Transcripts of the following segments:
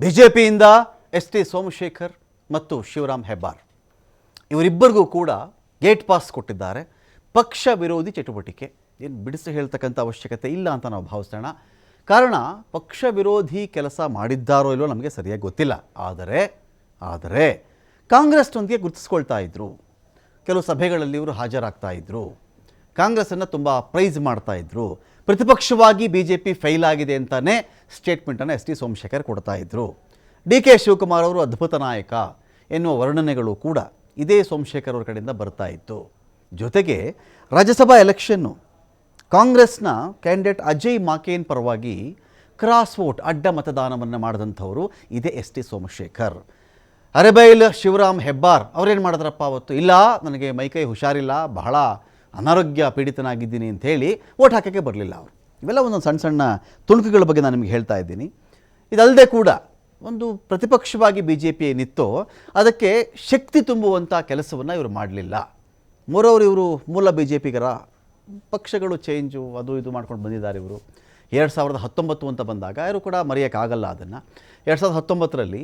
B J ಪಿಯಿಂದ S T Somashekar ಮತ್ತು ಶಿವರಾಮ್ ಹೆಬ್ಬಾರ್. ಇವರಿಬ್ಬರಿಗೂ ಕೂಡ ಗೇಟ್ ಪಾಸ್ ಕೊಟ್ಟಿದ್ದಾರೆ. ಪಕ್ಷ ವಿರೋಧಿ ಚಟುವಟಿಕೆ. ಏನು ಬಿಡಿಸಿ ಹೇಳ್ತಕ್ಕಂಥ ಅವಶ್ಯಕತೆ ಇಲ್ಲ ಅಂತ ನಾವು ಭಾವಿಸೋಣ. ಕಾರಣ, ಪಕ್ಷ ವಿರೋಧಿ ಕೆಲಸ ಮಾಡಿದ್ದಾರೋ ಇಲ್ಲೋ ನಮಗೆ ಸರಿಯಾಗಿ ಗೊತ್ತಿಲ್ಲ. ಆದರೆ ಆದರೆ ಕಾಂಗ್ರೆಸ್ನೊಂದಿಗೆ ಗುರುತಿಸ್ಕೊಳ್ತಾ ಇದ್ದರು ಕೆಲವು ಸಭೆಗಳಲ್ಲಿ ಇವರು ಹಾಜರಾಗ್ತಾ ಇದ್ದರು ಕಾಂಗ್ರೆಸ್ಸನ್ನು ತುಂಬ ಪ್ರೈಸ್ ಮಾಡ್ತಾ ಇದ್ದರು ಪ್ರತಿಪಕ್ಷವಾಗಿ ಬಿ ಜೆ ಪಿ ಫೈಲ್ ಆಗಿದೆ ಅಂತಲೇ ಸ್ಟೇಟ್ಮೆಂಟನ್ನು ಎಸ್ ಟಿ ಸೋಮಶೇಖರ್ ಕೊಡ್ತಾ ಇದ್ದರು ಡಿ ಕೆ ಶಿವಕುಮಾರ್ ಅವರು ಅದ್ಭುತ ನಾಯಕ ಎನ್ನುವ ವರ್ಣನೆಗಳು ಕೂಡ ಇದೇ ಸೋಮಶೇಖರ್ ಅವರ ಕಡೆಯಿಂದ ಬರ್ತಾ ಇತ್ತು. ಜೊತೆಗೆ ರಾಜ್ಯಸಭಾ ಎಲೆಕ್ಷನ್ನು ಕಾಂಗ್ರೆಸ್ನ ಕ್ಯಾಂಡಿಡೇಟ್ ಅಜಯ್ ಮಾಕೇನ್ ಪರವಾಗಿ ಕ್ರಾಸ್ ವೋಟ್, ಅಡ್ಡ ಮತದಾನವನ್ನು ಮಾಡಿದಂಥವರು ಇದೇ ಎಸ್ ಟಿ ಸೋಮಶೇಖರ್. ಅರೆಬೈಲ್ ಶಿವರಾಮ್ ಹೆಬ್ಬಾರ್ ಅವರೇನು ಮಾಡಿದ್ರಪ್ಪ ಅವತ್ತು? ಇಲ್ಲ, ನನಗೆ ಮೈಕೈ ಹುಷಾರಿಲ್ಲ, ಬಹಳ ಅನಾರೋಗ್ಯ ಪೀಡಿತನಾಗಿದ್ದೀನಿ ಅಂತ ಹೇಳಿ ಓಟ್ ಹಾಕೋಕ್ಕೆ ಬರಲಿಲ್ಲ ಅವರು. ಇವೆಲ್ಲ ಒಂದೊಂದು ಸಣ್ಣ ಸಣ್ಣ ತುಣುಕುಗಳ ಬಗ್ಗೆ ನಾನು ನಿಮಗೆ ಹೇಳ್ತಾ ಇದ್ದೀನಿ. ಇದಲ್ಲದೆ ಕೂಡ ಒಂದು ಪ್ರತಿಪಕ್ಷವಾಗಿ ಬಿ ಜೆ ಪಿ ಏನಿತ್ತೋ ಅದಕ್ಕೆ ಶಕ್ತಿ ತುಂಬುವಂಥ ಕೆಲಸವನ್ನು ಇವರು ಮಾಡಲಿಲ್ಲ. ಮೂರವರು ಇವರು ಮೂಲ ಬಿ ಜೆ ಪಿಗರ ಪಕ್ಷಗಳು ಚೇಂಜು ಅದು ಇದು ಮಾಡ್ಕೊಂಡು ಬಂದಿದ್ದಾರೆ ಇವರು. ಎರಡು ಸಾವಿರದ ಹತ್ತೊಂಬತ್ತು ಅಂತ ಬಂದಾಗ ಯಾರು ಕೂಡ ಮರೆಯೋಕ್ಕಾಗಲ್ಲ ಅದನ್ನು. ಎರಡು ಸಾವಿರದ ಹತ್ತೊಂಬತ್ತರಲ್ಲಿ,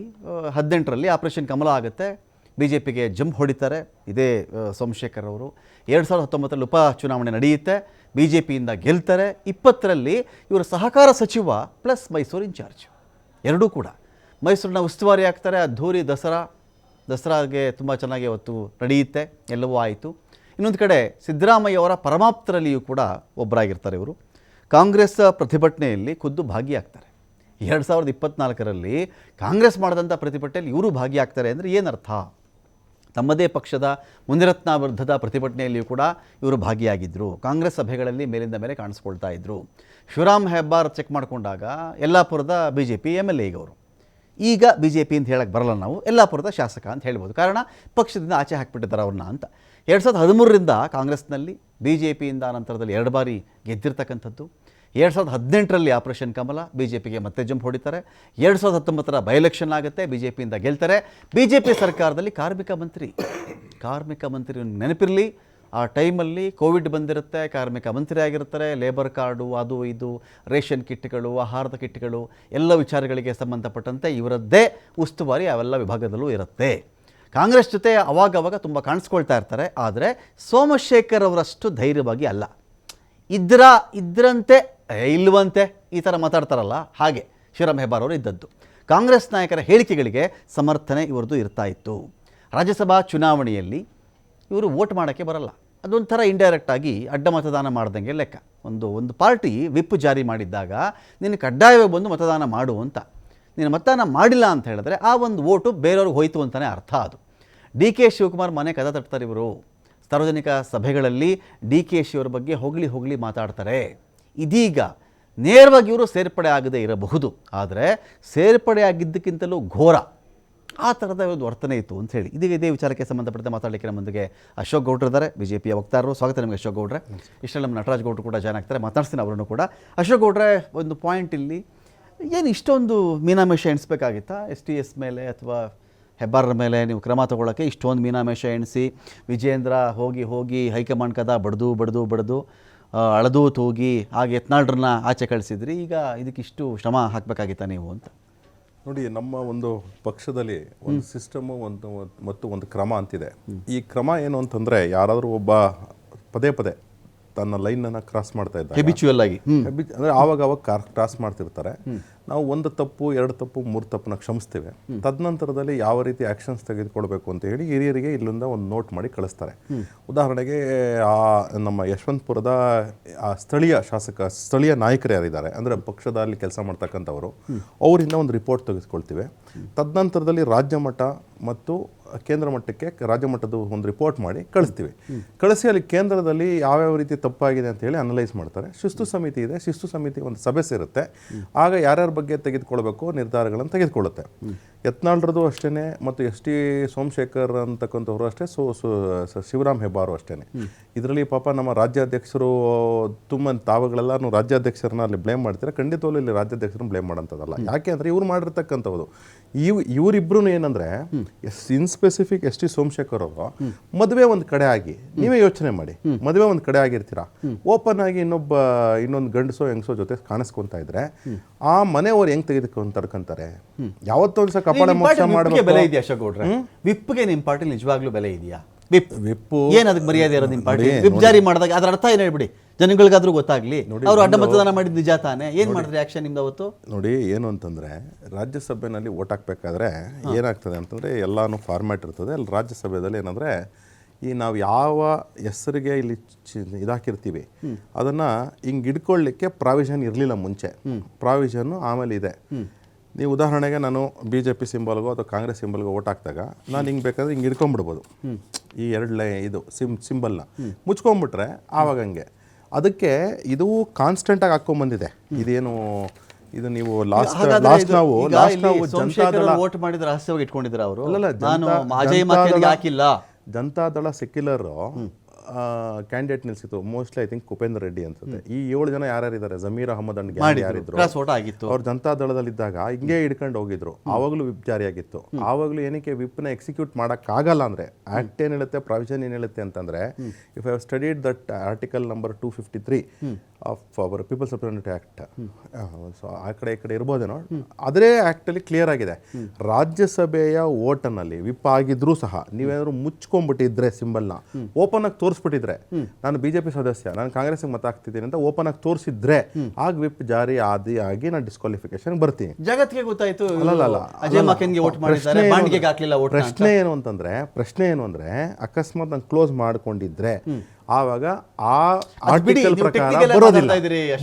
ಹದಿನೆಂಟರಲ್ಲಿ ಆಪರೇಷನ್ ಕಮಲ ಆಗುತ್ತೆ. ಬಿ ಜೆ ಪಿಗೆ ಜಂಪ್ ಹೊಡಿತಾರೆ. ಇದೇ ಸೋಮಶೇಖರ್ ಅವರು. ಎರಡು ಸಾವಿರದ ಹತ್ತೊಂಬತ್ತರಲ್ಲಿ ಉಪ ಚುನಾವಣೆ ನಡೆಯುತ್ತೆ. ಬಿ ಜೆ ಪಿಯಿಂದ ಗೆಲ್ತಾರೆ. ಇಪ್ಪತ್ತರಲ್ಲಿ ಇವರು ಸಹಕಾರ ಸಚಿವ ಪ್ಲಸ್ ಮೈಸೂರು ಇನ್ಚಾರ್ಜ್. ಎರಡೂ ಕೂಡ. ಮೈಸೂರಿನ ಉಸ್ತುವಾರಿ ಆಗ್ತಾರೆ. ಅದ್ಧೂರಿ ದಸರಾ. ದಸರಾಗೆ ತುಂಬ ಚೆನ್ನಾಗಿ ಅವತ್ತು ನಡೆಯುತ್ತೆ. ಎಲ್ಲವೂ ಆಯಿತು. ಇನ್ನೊಂದು ಕಡೆ ಸಿದ್ದರಾಮಯ್ಯ ಅವರ ಪರಮಾಪ್ತರಲ್ಲಿಯೂ ಕೂಡ ಒಬ್ಬರಾಗಿರ್ತಾರೆ ಇವರು. ಕಾಂಗ್ರೆಸ್ ಪ್ರತಿಭಟನೆಯಲ್ಲಿ ಖುದ್ದು ಭಾಗಿಯಾಗ್ತಾರೆ. ಎರಡು ಸಾವಿರದ ಇಪ್ಪತ್ನಾಲ್ಕರಲ್ಲಿ ಕಾಂಗ್ರೆಸ್ ಮಾಡಿದಂಥ ಪ್ರತಿಭಟನೆಯಲ್ಲಿ ಇವರು ಭಾಗಿಯಾಗ್ತಾರೆ ಅಂದರೆ ಏನರ್ಥ? ತಮ್ಮದೇ ಪಕ್ಷದ ಮುನಿರತ್ನ ಪ್ರತಿಭಟನೆಯಲ್ಲಿಯೂ ಕೂಡ ಇವರು ಭಾಗಿಯಾಗಿದ್ದರು ಕಾಂಗ್ರೆಸ್ ಸಭೆಗಳಲ್ಲಿ ಮೇಲಿಂದ ಮೇಲೆ ಕಾಣಿಸ್ಕೊಳ್ತಾ ಇದ್ದರು ಶಿವರಾಮ್ ಹೆಬ್ಬಾರ್ ಚೆಕ್ ಮಾಡಿಕೊಂಡಾಗ ಯಲ್ಲಾಪುರದ B J P M L A ಅವರು ಈಗ ಬಿ ಜೆ ಪಿ ಅಂತ ಹೇಳಕ್ಕೆ ಬರಲ್ಲ ನಾವು, ಯಲ್ಲಾಪುರದ ಶಾಸಕ ಅಂತ ಹೇಳ್ಬೋದು. ಕಾರಣ ಪಕ್ಷದಿಂದ ಆಚೆ ಹಾಕಿಬಿಟ್ಟಿದ್ದಾರೆ ಅವ್ರನ್ನ ಅಂತ. ಎರಡು ಸಾವಿರದ ಹದಿಮೂರರಿಂದ ಕಾಂಗ್ರೆಸ್ನಲ್ಲಿ ಬಿ ಜೆ ಪಿಯಿಂದ ನಂತರದಲ್ಲಿ ಎರಡು ಬಾರಿ ಗೆದ್ದಿರ್ತಕ್ಕಂಥದ್ದು. ಎರಡು ಸಾವಿರದ ಹದಿನೆಂಟರಲ್ಲಿ ಆಪರೇಷನ್ ಕಮಲ ಬಿ ಜೆ ಪಿಗೆ ಮತ್ತೆ ಜಂಪ್ ಹೊಡಿತಾರೆ. ಎರಡು ಸಾವಿರದ ಹತ್ತೊಂಬತ್ತರ ಬೈ ಎಲೆಕ್ಷನ್ ಆಗುತ್ತೆ ಬಿ ಜೆ ಪಿಯಿಂದ ಗೆಲ್ತಾರೆ. ಬಿ ಜೆ ಪಿ ಸರ್ಕಾರದಲ್ಲಿ ಕಾರ್ಮಿಕ ಮಂತ್ರಿ. ಕಾರ್ಮಿಕ ಮಂತ್ರಿ ನೆನಪಿರಲಿ, ಆ ಟೈಮಲ್ಲಿ ಕೋವಿಡ್ ಬಂದಿರುತ್ತೆ, ಕಾರ್ಮಿಕ ಮಂತ್ರಿ ಆಗಿರ್ತಾರೆ. ಲೇಬರ್ ಕಾರ್ಡು ಅದು ಇದು, ರೇಷನ್ ಕಿಟ್ಗಳು, ಆಹಾರದ ಕಿಟ್ಗಳು, ಎಲ್ಲ ವಿಚಾರಗಳಿಗೆ ಸಂಬಂಧಪಟ್ಟಂತೆ ಇವರದ್ದೇ ಉಸ್ತುವಾರಿ ಅವೆಲ್ಲ ವಿಭಾಗದಲ್ಲೂ ಇರುತ್ತೆ. ಕಾಂಗ್ರೆಸ್ ಜೊತೆ ಅವಾಗವಾಗ ತುಂಬ ಕಾಣಿಸ್ಕೊಳ್ತಾ ಇರ್ತಾರೆ, ಆದರೆ ಸೋಮಶೇಖರ್ ಅವರಷ್ಟು ಧೈರ್ಯವಾಗಿ ಅಲ್ಲ. ಇದ್ರ, ಇದ್ರಂತೆ ಏ, ಇಲ್ವಂತೆ ಈ ಥರ ಮಾತಾಡ್ತಾರಲ್ಲ ಹಾಗೆ ಶಿವರಾಮ್ ಹೆಬ್ಬಾರ್ ಅವರು ಇದ್ದದ್ದು. ಕಾಂಗ್ರೆಸ್ ನಾಯಕರ ಹೇಳಿಕೆಗಳಿಗೆ ಸಮರ್ಥನೆ ಇವರದು ಇರ್ತಾ ಇತ್ತು. ರಾಜ್ಯಸಭಾ ಚುನಾವಣೆಯಲ್ಲಿ ಇವರು ವೋಟ್ ಮಾಡೋಕ್ಕೆ ಬರಲ್ಲ. ಅದೊಂಥರ ಇಂಡೈರೆಕ್ಟಾಗಿ ಅಡ್ಡ ಮತದಾನ ಮಾಡ್ದಂಗೆ ಲೆಕ್ಕ. ಒಂದು ಒಂದು ಪಾರ್ಟಿ ವಿಪ್ ಜಾರಿ ಮಾಡಿದ್ದಾಗ ನೀನು ಕಡ್ಡಾಯವಾಗಿ ಬಂದು ಮತದಾನ ಮಾಡು ಅಂತ. ನೀನು ಮತದಾನ ಮಾಡಿಲ್ಲ ಅಂತ ಹೇಳಿದ್ರೆ ಆ ಒಂದು ಓಟು ಬೇರೆಯವ್ರಿಗೆ ಹೋಯಿತು ಅಂತಲೇ ಅರ್ಥ ಅದು. ಡಿ ಕೆ ಶಿವಕುಮಾರ್ ಮನೆ ಕದ ತಟ್ತಾರೆ ಇವರು. ಸಾರ್ವಜನಿಕ ಸಭೆಗಳಲ್ಲಿ ಡಿ ಕೆ ಶಿವರ ಬಗ್ಗೆ ಹೊಗಳಿ ಹೊಗಳಿ ಮಾತಾಡ್ತಾರೆ. ಇದೀಗ ನೇರವಾಗಿ ಇವರು ಸೇರ್ಪಡೆ ಆಗದೆ ಇರಬಹುದು. ಆದರೆ ಸೇರ್ಪಡೆ ಆಗಿದ್ದಕ್ಕಿಂತಲೂ ಘೋರ. ಆ ಥರದ ಒಂದು ವರ್ತನೆ ಇತ್ತು ಅಂತ ಹೇಳಿ. ಇದೀಗ ಇದೇ ವಿಚಾರಕ್ಕೆ ಸಂಬಂಧಪಟ್ಟಂತೆ ಮಾತಾಡಲಿಕ್ಕೆ ನಮ್ಮೊಂದಿಗೆ ಅಶೋಕ್ ಗೌಡ್ರು ಇದ್ದಾರೆ. ಬಿ ಜೆ ಪಿಯ ವಕ್ತಾರರು. ಸ್ವಾಗತ ನಿಮಗೆ ಅಶೋಕ್ ಗೌಡ್ರೆ. ಇಷ್ಟರಲ್ಲಿ ನಮ್ಮ ನಟರಾಜ್ ಗೌಡ್ರು ಕೂಡ ಜಾಯ್ನ್ ಆಗ್ತಾರೆ. ಮಾತಾಡ್ತೀನಿ ಅವರನ್ನು ಕೂಡ. ಅಶೋಕ್ ಗೌಡ್ರೆ, ಒಂದು ಪಾಯಿಂಟ್ ಇಲ್ಲಿ ಏನು ಇಷ್ಟೊಂದು ಮೀನಾಮೇಷ ಎಣಿಸ್ಬೇಕಾಗಿತ್ತಾ? ಎಸ್ ಟಿ ಎಸ್ ಮೇಲೆ ಅಥವಾ ಹೆಬ್ಬಾರರ ಮೇಲೆ ನೀವು ಕ್ರಮ ತಗೊಳ್ಳೋಕ್ಕೆ ಇಷ್ಟೊಂದು ಮೀನಾಮೇಷ ಎಣಿಸಿ ವಿಜೇಂದ್ರ ಹೋಗಿ ಹೋಗಿ ಹೈಕಮಾಂಡ್ ಕದ, ಬಡ್ದು ಬಡ್ದು ಬಡ್ದು. ಅಳದು ತೂಗಿ ಹಾಗೆ ಯತ್ನಾಳ್ರನ್ನ ಆಚೆ ಕಳಿಸಿದ್ರಿ. ಈಗ ಇದಕ್ಕಿಷ್ಟು ಶ್ರಮ ಹಾಕಬೇಕಾಗಿತ್ತ ನೀವು ಅಂತ? ನೋಡಿ ನಮ್ಮ ಒಂದು ಪಕ್ಷದಲ್ಲಿ ಒಂದು ಸಿಸ್ಟಮು ಒಂದು ಮತ್ತು ಒಂದು ಕ್ರಮ ಅಂತಿದೆ. ಈ ಕ್ರಮ ಏನು ಅಂತಂದ್ರೆ ಯಾರಾದರೂ ಒಬ್ಬ ಪದೇ ಪದೇ ತನ್ನ ಲೈನನ್ನು ಕ್ರಾಸ್ ಮಾಡ್ತಾ ಇದ್ದಾರೆ ಹೆಬಿಚುವಲ್ ಆಗಿ. ಅಂದ್ರೆ ಆವಾಗ ಅವಾಗ ಕ್ರಾಸ್ ಮಾಡ್ತಿರ್ತಾರೆ. ನಾವು ಒಂದು ತಪ್ಪು ಎರಡು ತಪ್ಪು ಮೂರು ತಪ್ಪನ್ನ ಕ್ಷಮಿಸ್ತೇವೆ. ತದನಂತರದಲ್ಲಿ ಯಾವ ರೀತಿ ಆ್ಯಕ್ಷನ್ಸ್ ತೆಗೆದುಕೊಳ್ಬೇಕು ಅಂತ ಹೇಳಿ ಹಿರಿಯರಿಗೆ ಇಲ್ಲಿಂದ ಒಂದು ನೋಟ್ ಮಾಡಿ ಕಳಿಸ್ತಾರೆ. ಉದಾಹರಣೆಗೆ ಆ ನಮ್ಮ ಯಶವಂತಪುರದ ಆ ಸ್ಥಳೀಯ ಶಾಸಕ ಸ್ಥಳೀಯ ನಾಯಕರು ಯಾರಿದ್ದಾರೆ ಅಂದ್ರೆ ಪಕ್ಷದಲ್ಲಿ ಕೆಲಸ ಮಾಡ್ತಕ್ಕಂಥವರು ಅವರಿಂದ ಒಂದು ರಿಪೋರ್ಟ್ ತೆಗೆದುಕೊಳ್ತೀವಿ. ತದನಂತರದಲ್ಲಿ ರಾಜ್ಯ ಮಟ್ಟ ಮತ್ತು ಕೇಂದ್ರ ಮಟ್ಟಕ್ಕೆ ರಾಜ್ಯ ಮಟ್ಟದ ಒಂದು ರಿಪೋರ್ಟ್ ಮಾಡಿ ಕಳಿಸ್ತೀವಿ. ಕಳಿಸಿ ಅಲ್ಲಿ ಕೇಂದ್ರದಲ್ಲಿ ಯಾವ್ಯಾವ ರೀತಿ ತಪ್ಪಾಗಿದೆ ಅಂತ ಹೇಳಿ ಅನಲೈಸ್ ಮಾಡ್ತಾರೆ. ಶಿಸ್ತು ಸಮಿತಿ ಇದೆ. ಶಿಸ್ತು ಸಮಿತಿ ಒಂದು ಸಭೆ ಸೇರುತ್ತೆ. ಆಗ ಯಾರ್ಯಾರ ಬಗ್ಗೆ ತೆಗೆದುಕೊಳ್ಬೇಕು ನಿರ್ಧಾರಗಳನ್ನು ತೆಗೆದುಕೊಳ್ಳುತ್ತೆ. ಯತ್ನಾಳ್ರದ್ದು ಅಷ್ಟೇ ಮತ್ತು ಎಸ್ ಟಿ ಸೋಮಶೇಖರ್ ಅಂತಕ್ಕಂಥವ್ರು ಅಷ್ಟೇ ಸೊ ಶಿವರಾಮ್ ಹೆಬ್ಬಾರು ಅಷ್ಟೇ ಇದರಲ್ಲಿ ಪಾಪ ನಮ್ಮ ರಾಜ್ಯಾಧ್ಯಕ್ಷರು ತುಂಬ ತಾವುಗಳೆಲ್ಲ ರಾಜ್ಯಾಧ್ಯಕ್ಷರನ್ನ ಅಲ್ಲಿ ಬ್ಲೇಮ್ ಮಾಡ್ತಾರೆ? ಖಂಡಿತವಲ್ಲಿ ಇಲ್ಲಿ ರಾಜ್ಯಾಧ್ಯಕ್ಷರನ್ನ ಬ್ಲೇಮ್ ಮಾಡೋಂಥದ್ದಲ್ಲ. ಯಾಕೆ ಅಂದರೆ ಇವ್ರು ಮಾಡಿರ್ತಕ್ಕಂಥದ್ದು ಇವ್ ಇವರಿಬ್ರು ಏನಂದರೆ S in specific S T Somashekar ಅವರು ಮದುವೆ ಒಂದು ಕಡೆ ಆಗಿ ನೀವೇ ಯೋಚನೆ ಮಾಡಿ. ಮದುವೆ ಒಂದು ಕಡೆ ಆಗಿರ್ತೀರಾ? ಓಪನ್ ಆಗಿ ಇನ್ನೊಬ್ಬ ಇನ್ನೊಂದು ಗಂಡಸೋ ಹೆಂಗಸೋ ಜೊತೆ ಕಾಣಿಸ್ಕೊಂತ ಇದ್ರೆ ಆ ಮನೆಯವ್ರು ಹೆಂಗ್ ತೆಗೆದುಕೊಂಡು ತಡ್ಕೊಂತಾರೆ ಯಾವತ್ತೊಂದು ಸಹ ಕಪಾಳ ಮೋಸ ಪಾರ್ಟಿ ಬೆಲೆ ಮಾಡಬೇಕು. ಇದೆಯಾ ಅಶೋಕ್ ಗೌಡ್ರೆ ವಿಪ್ಗೆ ನಿಮ್ಮ ಪಾರ್ಟಿ ನಿಜವಾಗ್ಲೂ ಬೆಲೆ ಇದೆಯಾ? Whip whip. ಏನು ಅದಕ್ಕೆ ಮರ್ಯಾದೆ ಇರೋದು ನಿಮ್ಮ ಪಾರ್ಟಿ ವಿಪ್ ಜಾರಿ ಮಾಡಿದಾಗ ಅದರ ಅರ್ಥ ಏನು ಹೇಳ್ಬಿಡಿ? ಜನಗಳಿಗಾದ್ರೂ ಗೊತ್ತಾಗ್ಲಿ. ಅವರು ಅಡ್ಡ ಮತದಾನ ಮಾಡಿದ ನಿಜ ತಾನೆ? ಏನ್ ಮಾಡಿದ್ರೆ ಆಕ್ಷನ್ ನಿಮ್ದು ಅವತ್ತು? ನೋಡಿ ಏನು ಅಂತಂದ್ರೆ ರಾಜ್ಯಸಭೆನಲ್ಲಿ ಓಟ್ ಹಾಕ್ಬೇಕಾದ್ರೆ ಏನಾಗ್ತದೆ ಅಂತಂದ್ರೆ ಎಲ್ಲಾನು ಫಾರ್ಮ್ಯಾಟ್ ಇರ್ತದೆ. ಅಲ್ಲಿ ರಾಜ್ಯಸಭೆಯಲ್ಲಿ ಏನಂದ್ರೆ ಈ ನಾವು ಯಾವ ಹೆಸರಿಗೆ ಇಲ್ಲಿ ಇದಾಕಿರ್ತೀವಿ ಅದನ್ನ ಹಿಂಗೆ ಹಿಡ್ಕೊಳ್ಳಿಕ್ಕೆ ಪ್ರಾವಿಷನ್ ಇರಲಿಲ್ಲ ಮುಂಚೆ. ಪ್ರಾವಿಷನ್ ಆಮೇಲೆ ಇದೆ ನೀವು ಉದಾಹರಣೆಗೆ ನಾನು ಬಿ ಜೆ ಪಿ ಸಿಂಬಲ್ಗೋ ಅಥವಾ ಕಾಂಗ್ರೆಸ್ ಸಿಂಬಲ್ಗೋ ಓಟ್ ಹಾಕಿದಾಗ ನಾನು ಹಿಂಗೆ ಬೇಕಾದ್ರೆ ಹಿಂಗೆ ಇಟ್ಕೊಂಡ್ಬಿಡ್ಬೋದು ಈ ಎರಡು ಲೈ ಇದು ಸಿಮ್ ಸಿಂಬಲ್ನ ಮುಚ್ಕೊಂಬಿಟ್ರೆ ಆವಾಗ ಹಂಗೆ. ಅದಕ್ಕೆ ಇದು ಕಾನ್ಸ್ಟೆಂಟಾಗಿ ಹಾಕ್ಕೊಂಬಂದಿದೆ. ಇದೇನು ಇದು ನೀವು ಲಾಸ್ಟ್ ಲಾಸ್ಟ್ ನಾವು ಲಾಸ್ಟ್ ನಾವು ಜನತಾದಳ ವೋಟ್ ಮಾಡಿದ್ರೆ ರಹಸ್ಯವಾಗಿ ಇಟ್ಕೊಂಡಿದ್ರ ಅವರು? ನಾನು ಹಾಕಿಲ್ಲ. Janata Dal secular candidate ನಿಲ್ಸಿತ್ತು. Mostly I think Upendra Reddy ಅನ್ಸುತ್ತೆ. ಈ ಏಳು ಜನ ಯಾರ್ಯಾರಿದ್ದಾರೆ? ಜಮೀರ್ ಅಹಮದ್ ಅಂಡ್ ಯಾರಿದ್ರು? ಜನತಾ ಆಗಿತ್ತು. ಅವ್ರು ಜನತಾದಳದಲ್ಲಿದ್ದಾಗ ಹಿಂಗೆ ಹಿಡ್ಕೊಂಡು ಹೋಗಿದ್ರು. ಆವಾಗಲೂ ವಿಪ್ ಜಾರಿಯಾಗಿತ್ತು. ಆವಾಗಲೂ ಏನಕ್ಕೆ ವಿಪ್ನ ಎಕ್ಸಿಕ್ಯೂಟ್ ಮಾಡಕ್ಕಾಗಲ್ಲ ಅಂದ್ರೆ ಆಕ್ಟ್ ಏನು ಹೇಳುತ್ತೆ ಪ್ರಾವಿಷನ್ ಏನು ಹೇಳುತ್ತೆ ಅಂತಂದ್ರೆ if I studied that article number two fifty three of our people's representative act so ಆ ಕಡೆ ಈ ಕಡೆ ಇರ್ಬೋದೇನೋ ಅದೇ ಆ್ಯಕ್ಟಲ್ಲಿ ಕ್ಲಿಯರ್ ಆಗಿದೆ. ರಾಜ್ಯಸಭೆಯ ಓಟನಲ್ಲಿ ವಿಪ್ ಆಗಿದ್ರೂ ಸಹ ನೀವೇನಾದ್ರು ಮುಚ್ಕೊಂಡ್ಬಿಟ್ಟಿದ್ರೆ ಸಿಂಬಲ್ನ ಓಪನ್ ಆಗಿ ತೋರಿಸ್ಬಿಟ್ಟಿದ್ರೆ ನಾನು ಬಿಜೆಪಿ ಸದಸ್ಯ ನಾನು ಕಾಂಗ್ರೆಸ್ಗೆ ಮತ ಹಾಕ್ತಿದ್ದೀನಿ ಅಂತ ಓಪನ್ ಆಗಿ ತೋರಿಸಿದ್ರೆ ಆಗ ವಿಪ್ ಜಾರಿ ಆದಿ ಆಗಿ ನಾನು ಡಿಸ್ಕ್ವಾಲಿಫಿಕೇಶನ್ ಬರ್ತೀನಿ. ಜಗತ್ತಿಗೆ ಗೊತ್ತಾಯ್ತು. ಪ್ರಶ್ನೆ ಏನು ಅಂತಂದ್ರೆ ಪ್ರಶ್ನೆ ಏನು ಅಂದ್ರೆ ಅಕಸ್ಮಾತ್ ನಾನು ಕ್ಲೋಸ್ ಮಾಡ್ಕೊಂಡಿದ್ರೆ ಆವಾಗ ಆ ಆರ್ಟಿಕಲ್ ಪ್ರಕಾರ ಬರೋದಿಲ್ಲ.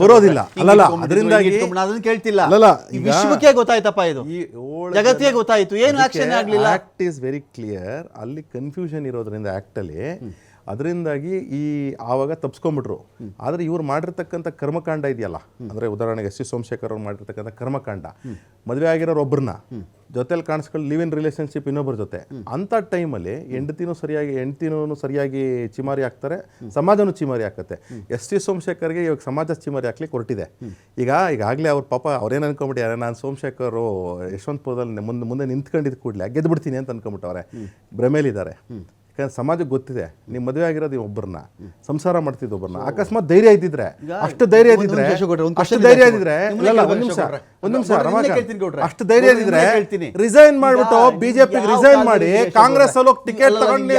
ಬರೋದಿಲ್ಲ. ಅಲ್ಲಲ್ಲ ಅದರಿಂದಾಗಿ ಅದನ್ನ ಕೇಳ್ತಿಲ್ಲ. ಅಲ್ಲಲ್ಲ ವಿಶ್ವಕ್ಕೆ ಗೊತ್ತಾಯ್ತಪ್ಪ ಇದು. ಜಗತ್ತಿಗೆ ಗೊತ್ತಾಯ್ತು. ಏನು ಆಕ್ಷನ್ ಆಗ್ಲಿಲ್ಲ. ಆಕ್ಟ್ ಇಸ್ ವೆರಿ ಕ್ಲಿಯರ್ ಅಲ್ಲಿ ಕನ್ಫ್ಯೂಷನ್ ಇರೋದ್ರಿಂದ ಆಕ್ಟ್ ಅಲ್ಲಿ ಅದರಿಂದಾಗಿ ಈ ಆವಾಗ ತಪ್ಸ್ಕೊಂಡ್ಬಿಟ್ರು ಆದರೆ ಇವ್ರು ಮಾಡಿರ್ತಕ್ಕಂಥ ಕರ್ಮಕಾಂಡ ಇದೆಯಲ್ಲ ಅಂದರೆ ಉದಾಹರಣೆಗೆ ಎಸ್ ಸಿ ಸೋಮಶೇಖರ್ ಅವ್ರು ಮಾಡಿರ್ತಕ್ಕಂಥ ಕರ್ಮಕಾಂಡ. ಮದುವೆ ಆಗಿರೋರು ಒಬ್ಬರನ್ನ ಜೊತೆಲಿ ಕಾಣಿಸ್ಕೊಂಡು ಲಿವ್ ಇನ್ ರಿಲೇಷನ್ಶಿಪ್ ಇನ್ನೊಬ್ಬರ ಜೊತೆ. ಅಂಥ ಟೈಮಲ್ಲಿ ಹೆಂಡತಿನೂ ಸರಿಯಾಗಿ ಹೆಂಡತಿನೂ ಸರಿಯಾಗಿ ಚಿಮಾರಿ ಹಾಕ್ತಾರೆ ಸಮಾಜನೂ ಚಿಮಾರಿ ಹಾಕುತ್ತೆ. ಎಸ್ ಟಿ ಸೋಮಶೇಖರ್ಗೆ ಇವಾಗ ಸಮಾಜ ಚಿಮಾರಿ ಹಾಕ್ಲಿಕ್ಕೆ ಹೊರಟಿದೆ. ಈಗ ಈಗಾಗಲೇ ಅವ್ರ ಪಾಪ ಅವ್ರೇನು ಅನ್ಕೊಂಬಿಟ್ಟಿದ್ದಾರೆ ನಾನು ಸೋಮಶೇಖರ್ ಯಶವಂತಪುರದಲ್ಲಿ ಮುಂದೆ ಮುಂದೆ ನಿಂತ್ಕೊಂಡಿದ್ದು ಕೂಡಲೇ ಗೆದ್ದು ಬಿಡ್ತೀನಿ ಅಂತ ಅನ್ಕೊಂಬಿಟ್ಟವ್ರೆ. ಭ್ರಮೇಲಿದ್ದಾರೆ. ಯಾಕಂದ್ರೆ ಸಮಾಜಕ್ಕೆ ಗೊತ್ತಿದೆ ನೀವು ಮದುವೆ ಆಗಿರೋದು ಒಬ್ಬರನ್ನ ಸಂಸಾರ ಮಾಡ್ತಿದ್ದು ಒಬ್ಬರನ್ನ ಅಕಸ್ಮಾತ್ ಧೈರ್ಯ ಇದ್ದಿದ್ರೆ ಅಷ್ಟು ಧೈರ್ಯ ಇದ್ದಿದ್ರೆ ಅಷ್ಟು ಧೈರ್ಯ ಇದೆ ಇದ್ದಿದ್ರೆ ಒಂದ್ ನಿಮಿಷ ನಿಮಿಷ. ಅಷ್ಟು ಧೈರ್ಯ ಇದಿದ್ರೆ ಇದ್ದಿದ್ರೆ ರಿಸೈನ್ ಮಾಡ್ಬಿಟ್ಟು ಬಿಜೆಪಿ ರಿಸೈನ್ ಮಾಡಿ ಕಾಂಗ್ರೆಸ್ ಅಲ್ಲಿ ಟಿಕೆಟ್ ತಗೊಂಡು